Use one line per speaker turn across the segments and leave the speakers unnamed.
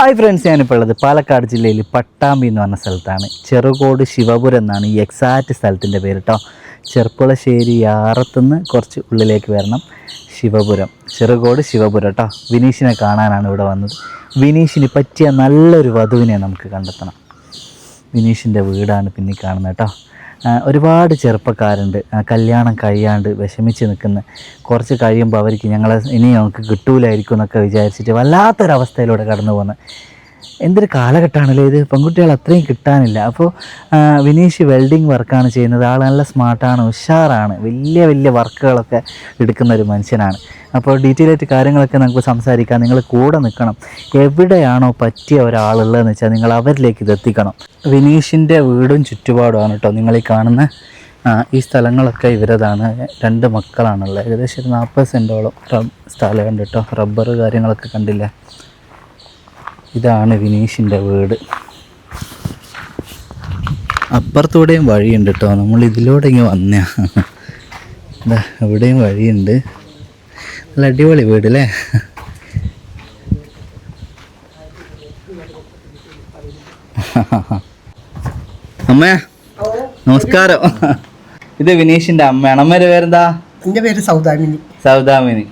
Hi friends ഞാനിപ്പോൾ ഉള്ളത് പാലക്കാട് ജില്ലയിൽ പട്ടാമ്പി എന്ന് പറഞ്ഞ സ്ഥലത്താണ്. ചെറുകോട് ശിവപുരം എന്നാണ് ഈ എക്സാക്റ്റ് സ്ഥലത്തിന്റെ പേര് കേട്ടോ ചെർപ്പുളശ്ശേരി ആറത്തുനിന്ന് കുറച്ച് ഉള്ളിലേക്ക് വരണം. ശിവപുരം. ചെറുകോട് ശിവപുരം കേട്ടോ വിനീഷിനെ കാണാനാണ് ഇവിടെ വന്നത്. വിനീഷിന് പറ്റിയ നല്ലൊരു വധുവിനെ നമുക്ക് കണ്ടെത്തണം. വിനീഷിന്റെ വീടാണ് പിന്നെ കാണുന്നത് കേട്ടോ ഒരുപാട് ചെറുപ്പക്കാരുണ്ട്. കല്യാണം കഴിയാണ്ട് വിഷമിച്ച് നിൽക്കുന്ന കുറച്ച് കഴിയുമ്പോൾ അവർക്ക് ഞങ്ങളെ ഇനി ഞങ്ങൾക്ക് കിട്ടൂലായിരിക്കും എന്നൊക്കെ വിചാരിച്ചിട്ട് വല്ലാത്തൊരവസ്ഥയിലൂടെ കടന്നു പോകുന്നത് എന്തൊരു കാലഘട്ടമാണല്ലേ ഇത്? പെൺകുട്ടികൾ അത്രയും കിട്ടാനില്ല. അപ്പോൾ വിനീഷ് വെൽഡിങ് വർക്കാണ് ചെയ്യുന്നത്. ആൾ നല്ല സ്മാർട്ടാണ് ഉഷാറാണ്. വലിയ വലിയ വർക്കുകളൊക്കെ എടുക്കുന്ന ഒരു മനുഷ്യനാണ്. അപ്പോൾ ഡീറ്റെയിൽ ആയിട്ട് കാര്യങ്ങളൊക്കെ നമുക്ക് സംസാരിക്കാം. നിങ്ങൾ കൂടെ നിൽക്കണം. എവിടെയാണോ പറ്റിയ ഒരാളുള്ളതെന്ന് വെച്ചാൽ നിങ്ങൾ അവരിലേക്ക് ഇത് എത്തിക്കണം. വിനീഷിന്റെ വീടും ചുറ്റുപാടുമാണ് കേട്ടോ നിങ്ങൾ ഈ കാണുന്ന ഈ സ്ഥലങ്ങളൊക്കെ ഇവരതാണ്. രണ്ട് മക്കളാണുള്ളത്. ഏകദേശം ഒരു നാൽപ്പത് സെന്റോളം സ്ഥലമുണ്ട് കേട്ടോ റബ്ബർ കാര്യങ്ങളൊക്കെ കണ്ടില്ലേ? ഇതാണ് വിനീഷിന്റെ വീട്. അപ്പുറത്തൂടെയും വഴിയുണ്ട് കേട്ടോ നമ്മൾ ഇതിലൂടെ ഇങ്ങനെ വന്ന ഇതാ ഇവിടെയും വഴിയുണ്ട്. നല്ല അടിപൊളി വീട് അല്ലേ അമ്മേ നമസ്കാരം. ഇത് വിനീഷിന്റെ അമ്മയാണ്. അമ്മയുടെ പേരെന്താ?
എന്റെ പേര് സൗദാമിനി.
സൗദാമിനി.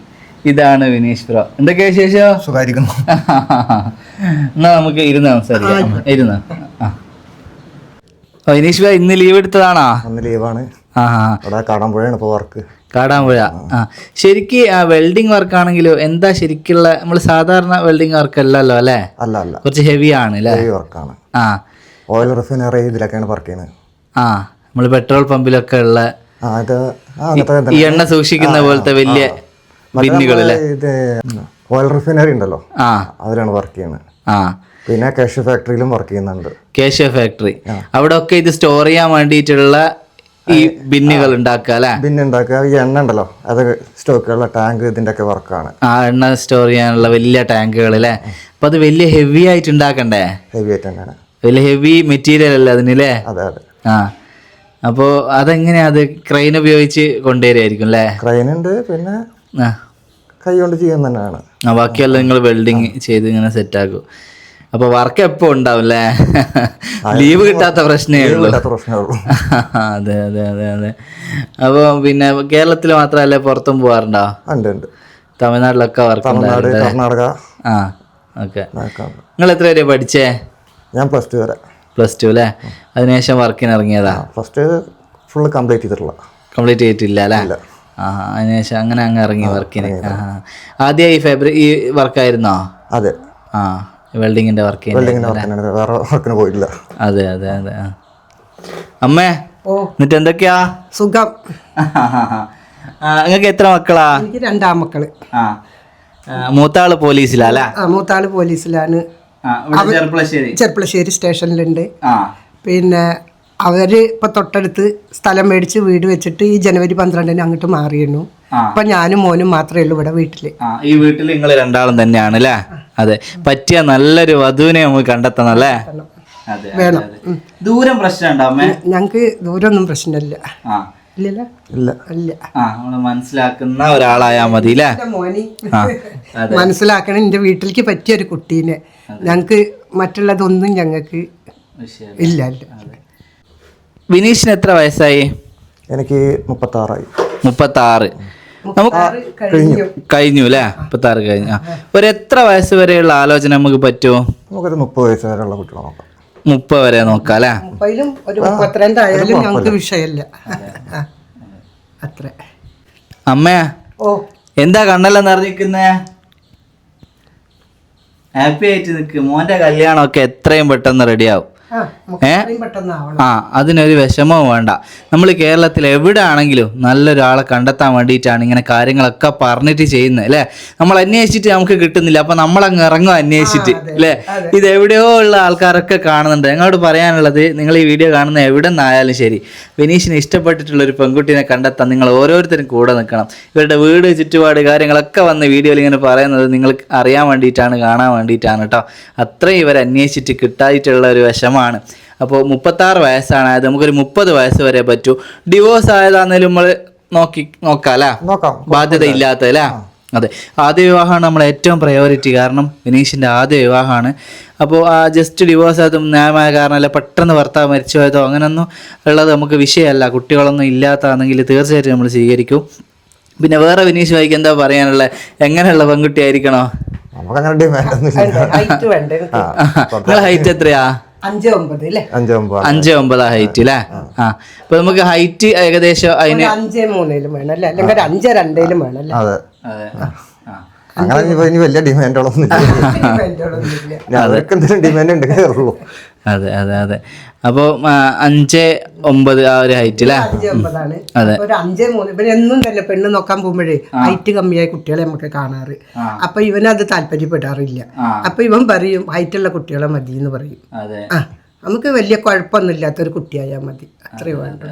ഇതാണ് വിനീഷ് ബ്രോ എന്തൊക്കെയാ വിശേഷം?
സുഖമായിരിക്കുന്നു
എന്നാ നമുക്ക് ഇരുന്ന് സംസാരിക്കാം. ഇരുന്ന്. ആ. വിനീഷ് ബ്രോ ഇന്ന് ലീവ് എടുത്തതാണോ?
അന്ന് ലീവാണ്.
ആ
കാടാമ്പുഴയാണ് ഇപ്പോൾ വർക്ക്.
കാടാമ്പുഴ. ആ. ശരിക്ക് ആ വെൽഡിംഗ് വർക്ക് ആണെങ്കിലോ എന്താ ശരിക്കുള്ള നമ്മൾ സാധാരണ വെൽഡിംഗ് വർക്ക് അല്ലല്ലോ അല്ലേ?
അല്ല അല്ല.
കുറച്ച് ഹെവി ആണ് അല്ലേ
ഹെവി വർക്കാണ്
ആ.
ഓയിൽ റിഫൈനറി ഇതിലൊക്കെയാണ് വർക്ക് ചെയ്യുന്നത്.
ആ. നമ്മൾ പെട്രോൾ പമ്പിലൊക്കെ ഉള്ള എണ്ണ സൂക്ഷിക്കുന്ന പോലത്തെ വലിയ
ഇത് ഓയിൽ റിഫൈനറി ഉണ്ടല്ലോ.
ആ.
അതിലാണ് വർക്ക് ചെയ്യുന്നത്.
ആ.
പിന്നെ കേശവ ഫാക്ടറിയിലും വർക്ക് ചെയ്യുന്നുണ്ട്.
കേശവ ഫാക്ടറി. അവിടെ ഒക്കെ ഇത് സ്റ്റോർ ചെയ്യാൻ വേണ്ടിയിട്ടുള്ള ഈ ബിന്നുകൾ ഉണ്ടാക്കുക
ബിന്നു ഉണ്ടാക്കുക. ഈ എണ്ണ ഉണ്ടല്ലോ അത് സ്റ്റോക്കുള്ള ടാങ്ക് ഇതിന്റെ ഒക്കെ വർക്കാണ്.
ആ എണ്ണ സ്റ്റോർ ചെയ്യാനുള്ള വലിയ ടാങ്കുകൾ അല്ലേ? അപ്പൊ അത് വലിയ ഹെവി ആയിട്ട് ഉണ്ടാക്കണ്ടേ?
ഹെവി ആയിട്ട് തന്നെയാണ്.
വലിയ ഹെവി മെറ്റീരിയൽ അല്ലേ അതിനല്ലേ
അതെ അതെ.
ആ. അപ്പോൾ അതെങ്ങനെയാ അത് ക്രെയിൻ ഉപയോഗിച്ച് കൊണ്ടുവരുമായിരിക്കും അല്ലേ?
ക്രെയിൻ ഉണ്ട് പിന്നെ
ആ.
കൈ ചെയ്യാൻ തന്നെയാണ്.
ആ ബാക്കിയെല്ലാം നിങ്ങൾ വെൽഡിങ് ചെയ്ത് ഇങ്ങനെ സെറ്റ് ആക്കും. അപ്പൊ വർക്ക് എപ്പോ ഉണ്ടാവും അല്ലേ ലീവ് കിട്ടാത്ത പ്രശ്നമേ ഉള്ളൂ. അതെ അതെ അതെ അതെ. അപ്പൊ പിന്നെ കേരളത്തിൽ മാത്രമല്ലേ പുറത്തും
പോവാറുണ്ടോ?
തമിഴ്നാട്ടിലൊക്കെ വർക്ക്
കർണാടക.
ആ ഓക്കെ. നിങ്ങൾ എത്ര വരെ പഠിച്ചേ?
ഞാൻ പ്ലസ് ടു വരെ.
പ്ലസ് ടു അല്ലേ അതിനുശേഷം വർക്കിന് ഇറങ്ങിയതാ?
ഫസ്റ്റ് ഫുള്ള് കംപ്ലീറ്റ് ചെയ്തിട്ടുള്ള.
കംപ്ലീറ്റ് ചെയ്തിട്ടില്ല അല്ലേ ആ അതിനുശേഷം അങ്ങനെ അങ്ങ് ഇറങ്ങി വർക്കിന് ആ ആദ്യം ഈ ഫെബ്രി ഈ വർക്കായിരുന്നോ
അതെ.
ആ വെൽഡിങ്ങിന്റെ വർക്ക്
വേറെ വർക്കിന് പോയില്ല
അതെ അതെ അതെ അമ്മേ
ഓ.
എന്നിട്ട് എന്തൊക്കെയാ?
സുഖം.
നിങ്ങൾക്ക് എത്ര മക്കളാ?
എനിക്ക് രണ്ടാമക്കൾ
ആ ആ, മൂത്താൾ പോലീസിലാ
മൂത്താൾ പോലീസിലാണ്.
ചെർപ്പളശ്ശേരി.
ചെർപ്പളശ്ശേരി സ്റ്റേഷനിലുണ്ട്.
ആ.
പിന്നെ അവർ ഇപ്പൊ തൊട്ടടുത്ത് സ്ഥലം മേടിച്ച് വീട് വെച്ചിട്ട് ഈ ജനുവരി പന്ത്രണ്ടിന് അങ്ങോട്ട് മാറിയിരുന്നു. അപ്പൊ ഞാനും മോനും മാത്രമേ ഉള്ളൂ ഇവിടെ വീട്ടിൽ.
ആ ഈ വീട്ടിൽ നിങ്ങൾ രണ്ടാളും തന്നെയാണ് അല്ലേ അതെ. പറ്റിയ നല്ലൊരു വധുവിനെ നമുക്ക് കണ്ടെത്തണം അല്ലേ അതെ
വേണം.
ദൂരം പ്രശ്നം അമ്മേ?
ഞങ്ങക്ക് ദൂരമൊന്നും പ്രശ്നമില്ല.
ആ.
ഇല്ലല്ലോ?
ഇല്ല.
ഇല്ല.
ആ മനസ്സിലാക്കുന്ന ഒരാളായാ മതി അല്ലേ
എന്റെ മോനി.
ആ
മനസ്സിലാക്കണം എന്റെ വീട്ടിലേക്ക് പറ്റിയ ഒരു കുട്ടീനെ. ഞങ്ങക്ക് മറ്റുള്ളതൊന്നും ഞങ്ങക്ക് ഇല്ല ഇല്ല.
വിനീഷിന് എത്ര വയസ്സായി?
എനിക്ക് മുപ്പത്താറായി.
മുപ്പത്തി ആറ് നമുക്ക്
കഴിഞ്ഞു.
കഴിഞ്ഞു അല്ലേ? മുപ്പത്തി ആറ് കഴിഞ്ഞു. ആ. ഒരു എത്ര വയസ്സ് വരെയുള്ള ആലോചന നമുക്ക് പറ്റുമോ
നമുക്കൊരു മുപ്പത് വയസ്സ് വരെയുള്ള കുട്ടികളെ നോക്കാം.
മുപ്പത് വരെ നോക്കാം അല്ലേ?
മുപ്പതിലും ഒരു ഞങ്ങൾക്ക് വിഷയമല്ല. അത്ര.
അമ്മേ
ഓ.
എന്താ കണ്ണെല്ലാം നിറഞ്ഞിരിക്കുന്നേ ഹാപ്പി ആയിട്ട് നിൽക്ക്. മോന്റെ കല്യാണമൊക്കെ എത്രയും പെട്ടെന്ന് റെഡിയാവും
ആ
അതിനൊരു വിഷമവും വേണ്ട. നമ്മൾ കേരളത്തിൽ എവിടെ ആണെങ്കിലും നല്ലൊരാളെ കണ്ടെത്താൻ വേണ്ടിയിട്ടാണ് ഇങ്ങനെ കാര്യങ്ങളൊക്കെ പറഞ്ഞിട്ട് ചെയ്യുന്നത് അല്ലേ? നമ്മൾ അന്വേഷിച്ചിട്ട് നമുക്ക് കിട്ടുന്നില്ല അപ്പൊ നമ്മൾ അങ്ങ് ഇറങ്ങും അന്വേഷിച്ചിട്ട് അല്ലേ? ഇത് എവിടെയോ ഉള്ള ആൾക്കാരൊക്കെ കാണുന്നുണ്ട്. ഞങ്ങളോട് പറയാനുള്ളത് നിങ്ങൾ ഈ വീഡിയോ കാണുന്ന എവിടെ നിന്നായാലും ശരി. വിനീഷിന് ഇഷ്ടപ്പെട്ടിട്ടുള്ള ഒരു പെൺകുട്ടിനെ കണ്ടെത്താൻ നിങ്ങൾ ഓരോരുത്തരും കൂടെ നിൽക്കണം. ഇവരുടെ വീട് ചുറ്റുപാട് കാര്യങ്ങളൊക്കെ വന്ന് വീഡിയോയിൽ ഇങ്ങനെ പറയുന്നത് നിങ്ങൾ അറിയാൻ വേണ്ടിയിട്ടാണ് കാണാൻ വേണ്ടിയിട്ടാണ് കേട്ടോ. അത്രയും ഇവരെ അന്വേഷിച്ചിട്ട് കിട്ടായിട്ടുള്ള ഒരു വിഷമമാണ് അപ്പോൾ മുപ്പത്താറ് വയസ്സാണ്. അതായത് നമുക്കൊരു മുപ്പത് വയസ്സ് വരെ പറ്റൂ. ഡിവോഴ്സ് ആയതാണെങ്കിലും നമ്മൾ നോക്കി നോക്കാം അല്ലേ
നോക്കാം.
ബാധ്യത ഇല്ലാത്ത അല്ലേ അതെ. ആദ്യ വിവാഹമാണ് നമ്മൾ ഏറ്റവും പ്രയോറിറ്റി കാരണം വിനീഷിന്റെ ആദ്യ വിവാഹമാണ്. അപ്പോൾ ആ ജസ്റ്റ് ഡിവോഴ്സ് ആയതും ന്യായമായ കാരണമല്ല. പെട്ടെന്ന് ഭർത്താവ് മരിച്ചു പോയതോ അങ്ങനെയൊന്നും ഉള്ളത് നമുക്ക് വിഷയമല്ല. കുട്ടികളൊന്നും ഇല്ലാത്തതാണെങ്കിൽ തീർച്ചയായിട്ടും നമ്മൾ സ്വീകരിക്കും. പിന്നെ വേറെ വിനീഷ് വായിക്ക് എന്താ പറയാനുള്ളത് എങ്ങനെയുള്ള പെൺകുട്ടി ആയിരിക്കണോ
നമുക്ക് അങ്ങനെ ഡിമാൻഡ് ഇല്ല
ഹൈറ്റ് വേണ്ട എനിക്ക്.
നിങ്ങളെ ഹൈറ്റ് എത്രയാ?
അഞ്ച് ഒമ്പത് അല്ലേ?
അഞ്ച് ഒമ്പത്
അഞ്ച് ഒമ്പതാ ഹൈറ്റ് അല്ലേ ആ. അപ്പൊ നമുക്ക് ഹൈറ്റ് ഏകദേശം അതിന്
അഞ്ച് മൂന്നിലും വേണം അല്ലേ? അല്ലെങ്കിൽ അഞ്ച് രണ്ടിലും വേണം അല്ലേ?
അതെ.
അതെ. ആ.
അങ്ങനെ ഇനി ഇനി വലിയ ഡിമാൻഡുകളൊന്നും ഇല്ല. അവർക്ക് എന്തെങ്കിലും ഡിമാൻഡ് ഉണ്ടെങ്കിലേ ഉള്ളൂ.
അതെ അതെ അതെ. അപ്പോ അഞ്ച് ഒമ്പത് ആ ഒരു ഹൈറ്റ് അല്ലേ?
അഞ്ച് ഒമ്പതാണ്.
അതെ.
ഒരു അഞ്ച് മൂന്ന് ഇവൻ എന്നും തന്നെ പെണ്ണ് നോക്കാൻ പോകുമ്പോഴേ ഹൈറ്റ് കമ്മിയായ കുട്ടികളെ നമുക്ക് കാണാറ്. അപ്പൊ ഇവനത് താല്പര്യപ്പെടാറില്ല. അപ്പൊ ഇവൻ പറയും ഹൈറ്റുള്ള കുട്ടികളെ മതി എന്ന് പറയും.
അതെ.
നമുക്ക് വലിയ കുഴപ്പമൊന്നും ഇല്ലാത്തൊരു കുട്ടിയായാൽ മതി. അത്രയും വേണ്ടു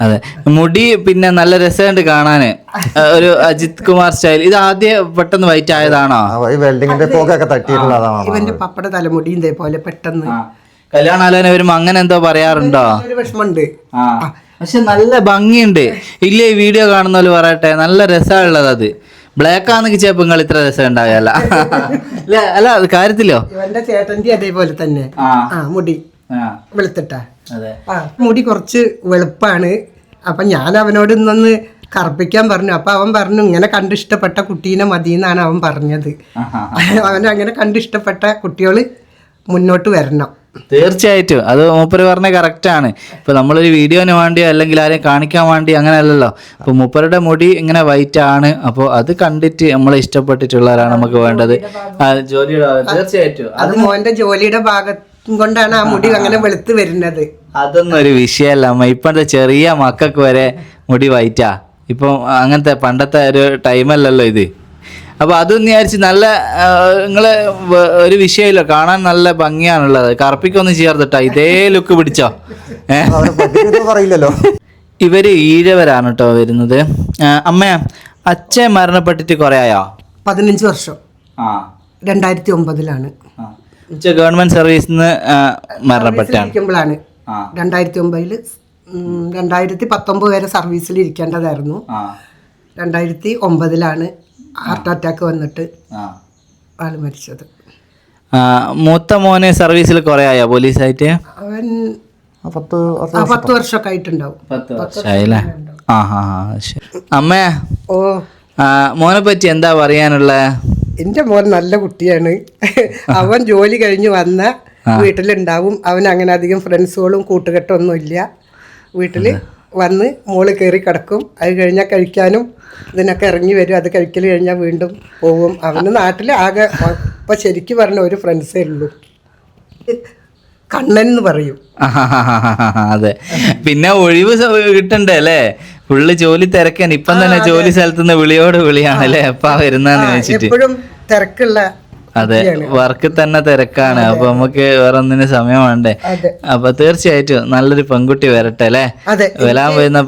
അതെ. മുടി പിന്നെ നല്ല രസമുണ്ട് കാണാന്. ഒരു അജിത് കുമാർ സ്റ്റൈൽ. ഇത് ആദ്യം പെട്ടെന്ന് വൈറ്റ് ആയതാണോ?
വെൽഡിങ്ങിന്റെ തട്ടിയിട്ടുള്ളതാണ്
ഇവന്റെ പപ്പട തലമുടിയും ഇതേപോലെ പെട്ടെന്ന്.
കല്യാണാലോചന വരുമ്പോ അങ്ങനെ എന്തോ പറയാറുണ്ടോ?
വിഷമമുണ്ട്.
ആ പക്ഷെ നല്ല ഭംഗിയുണ്ട്. ഇല്ല ഈ വീഡിയോ കാണുന്ന പോലെ പറയട്ടെ നല്ല രസമുള്ളത് അത്. ബ്ലാക്ക് ആണെങ്കിൽ ചിലപ്പോൾ നിങ്ങൾ ഇത്ര രസം ഉണ്ടാകല്ല അല്ല കാര്യത്തിലോ?
ഇവന്റെ ചേട്ടന്റെ അതേപോലെ തന്നെ.
ആ
മുടി. വെളുത്തിട്ടാ. ആ മുടി കുറച്ച് വെളുപ്പാണ്. അപ്പൊ ഞാൻ അവനോട് ഇന്നൊന്ന് കറുപ്പിക്കാൻ പറഞ്ഞു. അപ്പൊ അവൻ പറഞ്ഞു ഇങ്ങനെ കണ്ടിഷ്ടപ്പെട്ട കുട്ടീനെ മതി എന്നാണ് അവൻ പറഞ്ഞത്. അവൻ അങ്ങനെ കണ്ടിഷ്ടപ്പെട്ട കുട്ടികൾ മുന്നോട്ട് വരണം.
തീർച്ചയായിട്ടും. അത് മൂപ്പര് പറഞ്ഞ കറക്റ്റ് ആണ്. ഇപ്പൊ നമ്മളൊരു വീഡിയോന് വേണ്ടിയോ അല്ലെങ്കിൽ ആരെയും കാണിക്കാൻ വേണ്ടി അങ്ങനെ അല്ലല്ലോ അപ്പൊ മൂപ്പരുടെ മുടി ഇങ്ങനെ വൈറ്റ് ആണ്. അപ്പോൾ അത് കണ്ടിട്ട് നമ്മളെ ഇഷ്ടപ്പെട്ടിട്ടുള്ളവരാണ് നമുക്ക് വേണ്ടത്. ജോലിയുടെ തീർച്ചയായിട്ടും.
അത് മോന്റെ ജോലിയുടെ ഭാഗം കൊണ്ടാണ് ആ മുടി അങ്ങനെ വെളുത്ത് വരുന്നത്.
അതൊന്നും ഒരു വിഷയമല്ല അമ്മ ഇപ്പോഴത്തെ ചെറിയ മക്കൾക്ക് വരെ മുടി വൈറ്റാ. ഇപ്പം അങ്ങനത്തെ പണ്ടത്തെ ഒരു ടൈമല്ലല്ലോ ഇത്. അപ്പൊ അതൊന്നും വിചാരിച്ച് നല്ല നിങ്ങൾ ഒരു വിഷയമില്ല. കാണാൻ നല്ല ഭംഗിയാണുള്ളത്. കറുപ്പിക്കൊന്നും ചേർത്തിട്ടാ ഇതേ ലുക്ക് പിടിച്ചോ.
പറയില്ലല്ലോ.
ഇവർ ഈഴവരാണ് കേട്ടോ വരുന്നത് അമ്മ അച്ഛൻ മരണപ്പെട്ടിട്ട് കുറേ ആയോ?
പതിനഞ്ച് വർഷം.
ആ.
രണ്ടായിരത്തി ഒമ്പതിലാണ്.
ഗവൺമെന്റ് സർവീസിൽ നിന്ന് മരണപ്പെട്ടാണ്.
രണ്ടായിരത്തി ഒമ്പതിൽ രണ്ടായിരത്തി പത്തൊമ്പത് വരെ സർവീസിൽ ഇരിക്കേണ്ടതായിരുന്നു രണ്ടായിരത്തി ഒമ്പതിലാണ് ഹാർട്ട് അറ്റാക്ക് വന്നിട്ട് ആൾ മരിച്ചത്.
മൂത്ത മോനെ സർവീസിൽ കുറെ ആയോ പോലീസായിട്ട്?
അവൻ
പത്ത്
വർഷമൊക്കെ ആയിട്ടുണ്ടാവും
അമ്മ വർഷമായില്ലേ ആ ഹാ ഹാ അമ്മേ
ഓ.
മോനെ പറ്റി എന്താ പറയാനുള്ള?
എന്റെ മോൻ നല്ല കുട്ടിയാണ്. അവൻ ജോലി കഴിഞ്ഞ് വന്ന വീട്ടിലുണ്ടാവും. അവൻ അങ്ങനെ അധികം ഫ്രണ്ട്സുകളും കൂട്ടുകെട്ടൊന്നുമില്ല. വീട്ടിൽ വന്ന് മോൾ കയറി കിടക്കും. അത് കഴിഞ്ഞാൽ കഴിക്കാനും ഇതിനൊക്കെ ഇറങ്ങി വരും. അത് കഴിക്കൽ കഴിഞ്ഞാൽ വീണ്ടും പോകും അവന് നാട്ടിൽ ആകെ ഇപ്പം ശരിക്കും പറഞ്ഞ ഒരു ഫ്രണ്ട്സേ ഉള്ളൂ. കണ്ണൻ എന്ന് പറയും.
അതെ. പിന്നെ ഒഴിവ് കിട്ടണ്ടേ അല്ലേ? ഫുള്ള് ജോലി തിരക്കാണ്. ഇപ്പം തന്നെ ജോലി സ്ഥലത്ത് നിന്ന് വിളിയോട് വിളിയാണ് എപ്പാ വരുന്നതെന്ന് വെച്ചിട്ട്
എപ്പോഴും തിരക്കുള്ള
അതെ. വർക്ക് തന്നെ തിരക്കാണ്. അപ്പൊ നമുക്ക് വേറെ ഒന്നിനും സമയം വേണ്ടേ? അപ്പൊ തീർച്ചയായിട്ടും നല്ലൊരു പെൺകുട്ടി വരട്ടെ അല്ലെ? വരാൻ വരുന്ന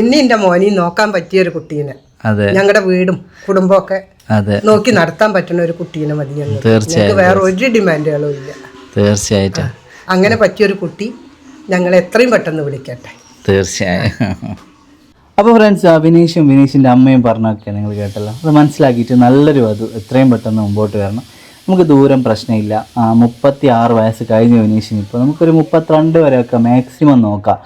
ഇനി എന്റെ മോനി നോക്കാൻ പറ്റിയ ഒരു കുട്ടീനെ.
അതെ.
ഞങ്ങളുടെ വീടും കുടുംബമൊക്കെ
അതെ.
നോക്കി നടത്താൻ പറ്റുന്ന ഒരു കുട്ടീനെ മതി തീർച്ചയായിട്ടും. വേറെ ഒരു ഡിമാൻഡുകളും ഇല്ല.
തീർച്ചയായിട്ടും.
അങ്ങനെ പറ്റിയൊരു കുട്ടി ഞങ്ങൾ എത്രയും പെട്ടെന്ന് വിളിക്കട്ടെ.
തീർച്ചയായും. അപ്പോൾ ഫ്രണ്ട്സ് വിനീഷും വിനീഷിന്റെ അമ്മയും പറഞ്ഞൊക്കെ നിങ്ങൾ കേട്ടല്ലോ. അത് മനസ്സിലാക്കിയിട്ട് നല്ലൊരു വധു എത്രയും പെട്ടെന്ന് മുമ്പോട്ട് വരണം. നമുക്ക് ദൂരം പ്രശ്നമില്ല. മുപ്പത്തി ആറ് വയസ്സ് കഴിഞ്ഞ വിനീഷിന് ഇപ്പോൾ നമുക്കൊരു മുപ്പത്തിരണ്ട് വരെയൊക്കെ മാക്സിമം നോക്കാം.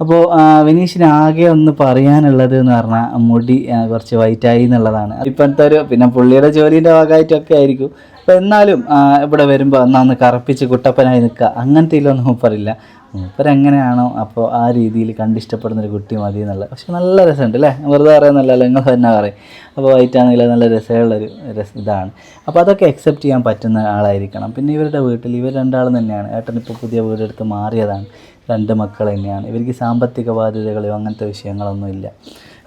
അപ്പോൾ വിനീഷിന് ആകെ ഒന്ന് പറയാനുള്ളത് എന്ന് പറഞ്ഞാൽ മുടി കുറച്ച് വൈറ്റായി എന്നുള്ളതാണ്. ഇപ്പോഴത്തെ ഒരു പിന്നെ പുള്ളിയുടെ ജോലിന്റെ ഭാഗമായിട്ടൊക്കെ ആയിരിക്കും. അപ്പോൾ എന്നാലും ഇവിടെ വരുമ്പോൾ ഒന്നാന്ന് കറപ്പിച്ച് കുട്ടപ്പനായി നിൽക്കുക. അങ്ങനത്തെ ഇല്ലൊന്നും മൂപ്പറില്ല മൂപ്പരെങ്ങനെയാണോ അപ്പോൾ ആ രീതിയിൽ കണ്ടിഷ്ടപ്പെടുന്ന ഒരു കുട്ടി മതി എന്നുള്ളത് പക്ഷെ നല്ല രസമുണ്ട് അല്ലേ? വെറുതെ പറയുന്നല്ലോ നിങ്ങൾ തന്നെ പറയും. അപ്പോൾ വൈറ്റാണെങ്കിൽ നല്ല രസമുള്ളൊരു രസ ഇതാണ്. അപ്പോൾ അതൊക്കെ അക്സെപ്റ്റ് ചെയ്യാൻ പറ്റുന്ന ആളായിരിക്കണം. പിന്നെ ഇവരുടെ വീട്ടിൽ ഇവർ രണ്ടാളും തന്നെയാണ്. ഏട്ടൻ ഇപ്പോൾ പുതിയ വീടെടുത്ത് മാറിയതാണ്. രണ്ട് മക്കൾ തന്നെയാണ്. ഇവർക്ക് സാമ്പത്തിക ബാധ്യതകളോ അങ്ങനത്തെ വിഷയങ്ങളൊന്നും ഇല്ല.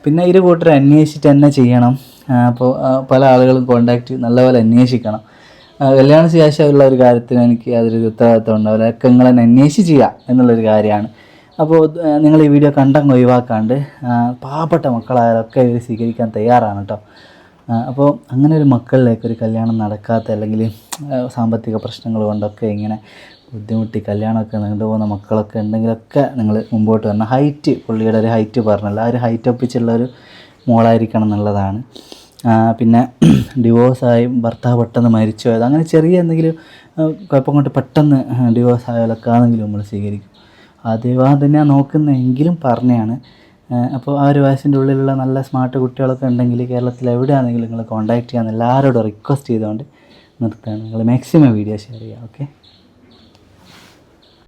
പിന്നെ ഇരു കൂട്ടർ അന്വേഷിച്ചിട്ട് തന്നെ ചെയ്യണം. അപ്പോൾ പല ആളുകളും കോണ്ടാക്ട് നല്ലപോലെ അന്വേഷിക്കണം. കല്യാണ ശേഷമുള്ള ഒരു കാര്യത്തിന് എനിക്ക് അതൊരു ഉത്തരവാദിത്വം ഉണ്ടാവില്ല. നിങ്ങൾ തന്നെ അന്വേഷിച്ച് ചെയ്യുക എന്നുള്ളൊരു കാര്യമാണ്. അപ്പോൾ നിങ്ങൾ ഈ വീഡിയോ കണ്ടങ്ങ് ഒഴിവാക്കാണ്ട് പാവപ്പെട്ട മക്കളായാലൊക്കെ ഇവർ സ്വീകരിക്കാൻ തയ്യാറാണ് കേട്ടോ അപ്പോൾ അങ്ങനെ ഒരു മക്കളിലേക്ക് ഒരു കല്യാണം നടക്കാത്ത അല്ലെങ്കിൽ സാമ്പത്തിക പ്രശ്നങ്ങൾ കൊണ്ടൊക്കെ ഇങ്ങനെ ബുദ്ധിമുട്ടി കല്യാണമൊക്കെ നീണ്ടുപോകുന്ന മക്കളൊക്കെ ഉണ്ടെങ്കിലൊക്കെ നിങ്ങൾ മുമ്പോട്ട് വരണം. ഹൈറ്റ് പുള്ളിയുടെ ഒരു ഹൈറ്റ് പറഞ്ഞല്ലോ. ആ ഒരു ഹൈറ്റ് ഒപ്പിച്ചുള്ള ഒരു മോളായിരിക്കണം എന്നുള്ളതാണ്. പിന്നെ ഡിവോഴ്സായും ഭർത്താവ് പെട്ടെന്ന് മരിച്ചു പോയത്. അങ്ങനെ ചെറിയ എന്തെങ്കിലും കുഴപ്പം കൊണ്ട് പെട്ടെന്ന് ഡിവോഴ്സ് ആയാലൊക്കെ ആണെങ്കിലും നമ്മൾ സ്വീകരിക്കും. വിവാഹം തന്നെയാണ് നോക്കുന്നതെങ്കിലും പറഞ്ഞാണ്. അപ്പോൾ ആ ഒരു വയസ്സിന്റെ ഉള്ളിലുള്ള നല്ല സ്മാർട്ട് കുട്ടികളൊക്കെ ഉണ്ടെങ്കിൽ കേരളത്തിൽ എവിടെയാണെങ്കിലും നിങ്ങൾ കോൺടാക്ട് ചെയ്യാൻ എല്ലാവരോടും റിക്വസ്റ്റ് ചെയ്തുകൊണ്ട് നിർത്തുകയാണ്. നിങ്ങൾ മാക്സിമം വീഡിയോ ഷെയർ ചെയ്യുക ഓക്കെ